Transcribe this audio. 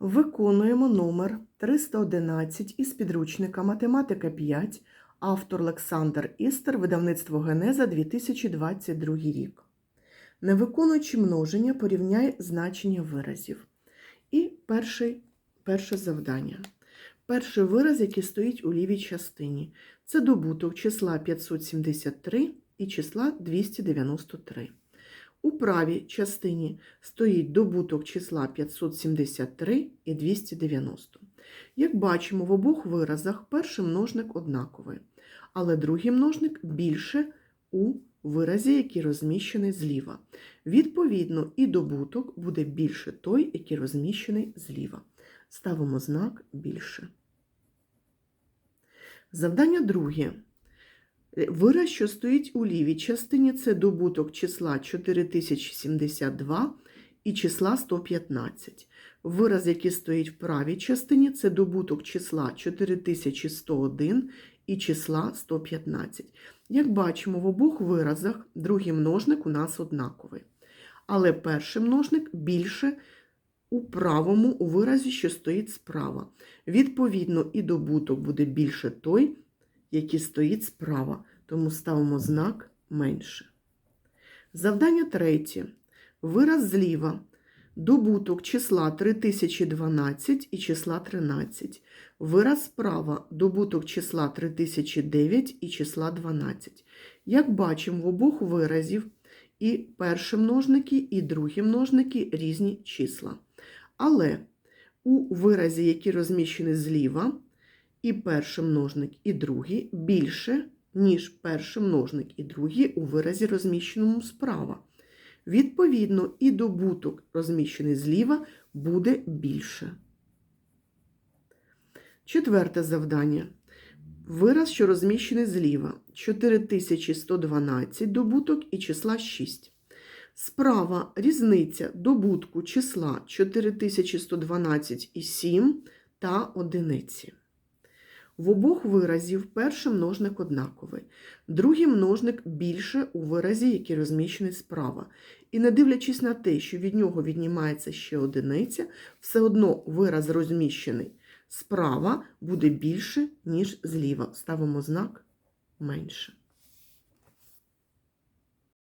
Виконуємо номер 311 із підручника Математика 5, автор Олександр Істер, видавництво Генеза 2022 рік. Не виконуючи множення, порівняй значення виразів. І перший, перше завдання. Перший вираз, який стоїть у лівій частині, це добуток числа 573 і числа 293. У правій частині стоїть добуток числа 573 і 290. Як бачимо, в обох виразах перший множник однаковий, але другий множник більше у виразі, який розміщений зліва. Відповідно, і добуток буде більше той, який розміщений зліва. Ставимо знак більше. Завдання друге. Вираз, що стоїть у лівій частині, це добуток числа 4072 і числа 115. Вираз, який стоїть в правій частині, це добуток числа 4101 і числа 115. Як бачимо, в обох виразах другий множник у нас однаковий. Але перший множник більше у правому у виразі, що стоїть справа. Відповідно, і добуток буде більше той, який стоїть справа, тому ставимо знак менше. Завдання третє. Вираз зліва. Добуток числа 3012 і числа 13. Вираз справа. Добуток числа 3009 і числа 12. Як бачимо, в обох виразів і перші множники, і другі множники різні числа. Але у виразі, який розміщений зліва, і перший множник, і другий більше, ніж перший множник і другий у виразі, розміщеному справа. Відповідно, і добуток, розміщений зліва, буде більше. Четверте завдання. Вираз, що розміщений зліва. 4112 добуток і числа 6. Справа різниця добутку числа 4112 і 7 та одиниці. В обох виразів перший множник однаковий, другий множник більше у виразі, який розміщений справа. І не дивлячись на те, що від нього віднімається ще одиниця, все одно вираз розміщений справа буде більше, ніж зліва. Ставимо знак менше.